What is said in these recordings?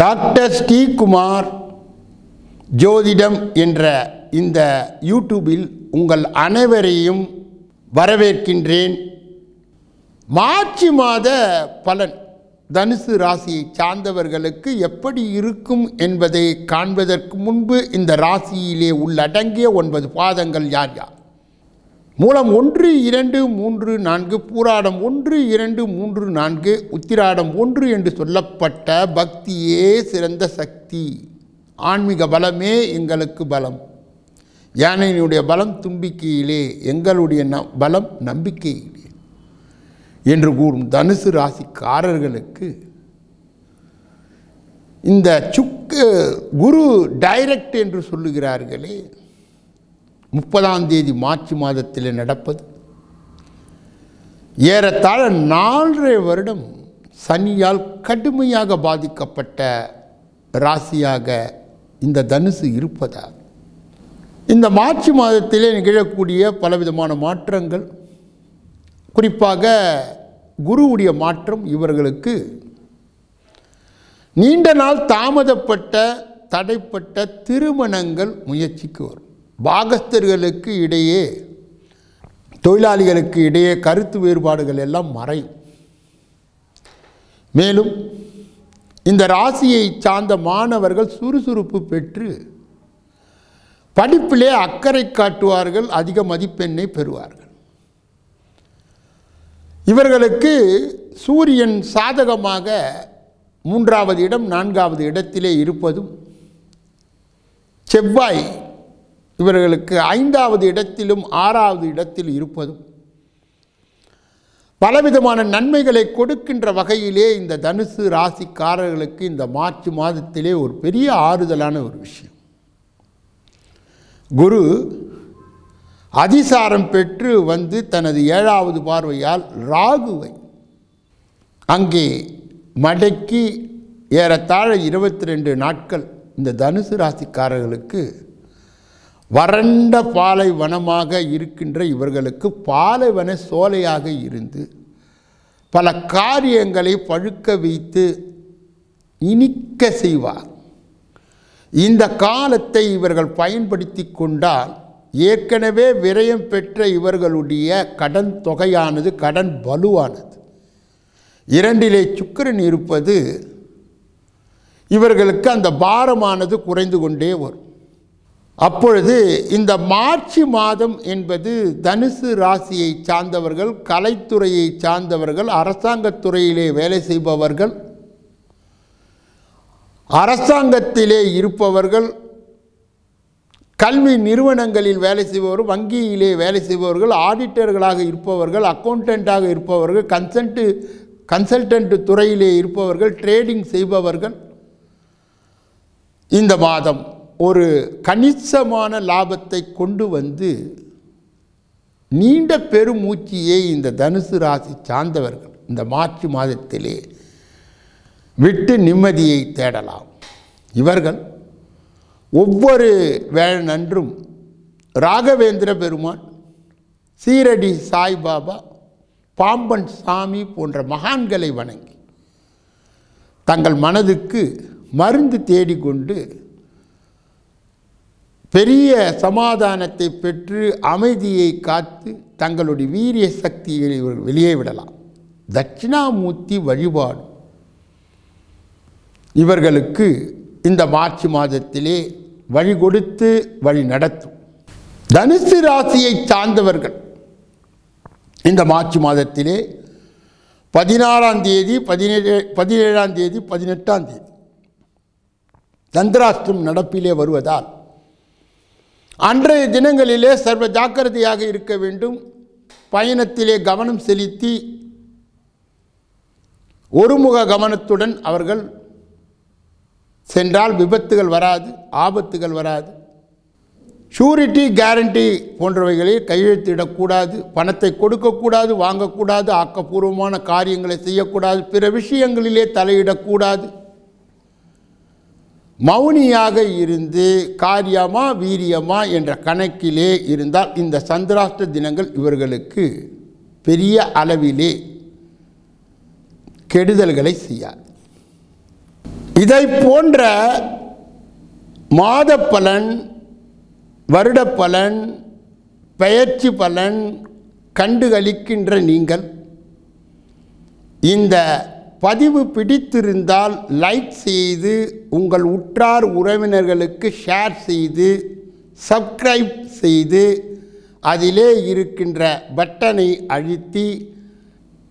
Doctor Sreekumar ஜோதிடம் என்ற இந்த யூடியூபில் உங்கள் அனைவரையும் வரவேற்கின்றேன். மார்ச் மாத பலன் தனுசு ராசியை சார்ந்தவர்களுக்கு எப்படி இருக்கும் என்பதை காண்பதற்கு முன்பு இந்த ராசியிலே உள்ளடங்கிய ஒன்பது பாதங்கள் யார் யார்? மூலம் ஒன்று இரண்டு மூன்று நான்கு பூராடம் ஒன்று இரண்டு மூன்று நான்கு உத்திராடம் ஒன்று என்று சொல்லப்பட்ட பக்தியே சிறந்த சக்தி. ஆன்மீக பலமே எங்களுக்கு பலம். யானையினுடைய பலம் தும்பிக்கையிலே எங்களுடைய ந பலம் நம்பிக்கையிலே என்று கூறும் தனுசு ராசிக்காரர்களுக்கு இந்த சுக்கு குரு டைரக்ட் என்று சொல்லுகிறார்களே முப்பதாம் தேதி மார்ச் மாதத்தில் நடப்பது. ஏறத்தாழ நாலரை வருடம் சனியால் கடுமையாக பாதிக்கப்பட்ட ராசியாக இந்த தனுசு இருப்பதால் இந்த மார்ச் மாதத்திலே நிகழக்கூடிய பலவிதமான மாற்றங்கள் குறிப்பாக குருவுடைய மாற்றம் இவர்களுக்கு நீண்ட நாள் தாமதப்பட்ட தடைப்பட்ட திருமணங்கள் முயற்சிக்கு வரும். பாகஸ்தர்களுக்கு இடையே தொழிலாளிகளுக்கு இடையே கருத்து வேறுபாடுகள் எல்லாம் மறையும் மேலும் இந்த ராசியை சார்ந்த மாணவர்கள் சுறுசுறுப்பு பெற்று படிப்பிலே அக்கறை காட்டுவார்கள் அதிக மதிப்பெண்ணை பெறுவார்கள். இவர்களுக்கு சூரியன் சாதகமாக மூன்றாவது இடம் நான்காவது இடத்திலே இருப்பதும் செவ்வாய் இவர்களுக்கு ஐந்தாவது இடத்திலும் ஆறாவது இடத்தில் இருப்பதும் பலவிதமான நன்மைகளை கொடுக்கின்ற வகையிலே இந்த தனுசு ராசிக்காரர்களுக்கு இந்த மார்ச் மாதத்திலே ஒரு பெரிய ஆறுதலான ஒரு விஷயம். குரு அதிசாரம் பெற்று வந்து தனது ஏழாவது பார்வையால் ராகுவை அங்கே மடக்கி ஏறத்தாழ இருபத்தி ரெண்டு நாட்கள் இந்த தனுசு ராசிக்காரர்களுக்கு வறண்ட பாலைவனமாக இருக்கின்ற இவர்களுக்கு பாலைவன சோலையாக இருந்து பல காரியங்களை பழுக்க வைத்து இனிக்க செய்வார். இந்த காலத்தை இவர்கள் பயன்படுத்தி கொண்டால் ஏற்கனவே விரயம் பெற்ற இவர்களுடைய கடன் தொகையானது கடன் வலுவானது. இரண்டிலே சுக்கரன் இருப்பது இவர்களுக்கு அந்த பாரமானது குறைந்து கொண்டே வரும். அப்பொழுது இந்த மார்ச் மாதம் என்பது தனுசு ராசியை சார்ந்தவர்கள் கலைத்துறையை சார்ந்தவர்கள் அரசாங்கத் துறையிலே வேலை செய்பவர்கள் அரசாங்கத்திலே இருப்பவர்கள் கல்வி நிறுவனங்களில் வேலை செய்பவர்கள் வங்கியிலே வேலை செய்பவர்கள் ஆடிட்டர்களாக இருப்பவர்கள் அக்கௌண்டண்ட்டாக இருப்பவர்கள் கன்சல்ட்டு கன்சல்டன்ட் துறையிலே இருப்பவர்கள் ட்ரேடிங் செய்பவர்கள். இந்த மாதம் ஒரு கணிசமான லாபத்தை கொண்டு வந்து நீண்ட பெருமூச்சியை இந்த தனுசு ராசி சார்ந்தவர்கள் இந்த மார்ச் மாதத்திலே விட்டு நிம்மதியை தேடலாம். இவர்கள் ஒவ்வொரு வேளநன்றும் ராகவேந்திர பெருமான் சீரடி சாய்பாபா பாம்பன் சாமி போன்ற மகான்களை வணங்கி தங்கள் மனதுக்கு மருந்து தேடிக்கொண்டு பெரிய சமாதானத்தை பெற்று அமைதியை காத்து தங்களுடைய வீரிய சக்தியை இவர்கள் வெளியே விடலாம். தட்சிணாமூர்த்தி வழிபாடு. இவர்களுக்கு இந்த மார்ச் மாதத்திலே வழி கொடுத்து வழி நடத்தும். தனுசு ராசியை சார்ந்தவர்கள். இந்த மார்ச் மாதத்திலே பதினாறாம் தேதி பதினேழு பதினேழாம் தேதி பதினெட்டாம் தேதி. சந்திராஷ்டிரம் நடப்பிலே வருவதால் அன்றைய தினங்களிலே சர்வ ஜாக்கிரதையாக இருக்க வேண்டும். பயணத்திலே கவனம் செலுத்தி ஒருமுக கவனத்துடன் அவர்கள் சென்றால் விபத்துகள் வராது ஆபத்துகள் வராது. ஷூரிட்டி கேரண்டி போன்றவைகளில் கையெழுத்திடக்கூடாது பணத்தை கொடுக்கக்கூடாது வாங்கக்கூடாது ஆக்கப்பூர்வமான காரியங்களை செய்யக்கூடாது பிற விஷயங்களிலே தலையிடக்கூடாது மௌனியாக இருந்து காரியமா வீரியமா என்ற கணக்கிலே இருந்தால் இந்த சந்திராஷ்ட தினங்கள் இவர்களுக்கு பெரிய அளவிலே கெடுதல்களை செய்யாது. இதை போன்ற மாத பலன் வருட பலன் பெயர்ச்சி பலன் கண்டுகளிக்கின்ற நீங்கள் இந்த பதிவு பிடித்திருந்தால் லைக் செய்து உங்கள் உற்றார் உறவினர்களுக்கு ஷேர் செய்து சப்ஸ்கிரைப் செய்து அதிலே இருக்கின்ற பட்டனை அழுத்தி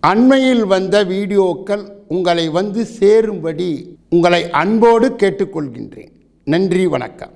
அண்மையில் வந்த வீடியோக்கள் உங்களை வந்து சேரும்படி உங்களை அன்போடு கேட்டுக்கொள்கின்றேன். நன்றி வணக்கம்.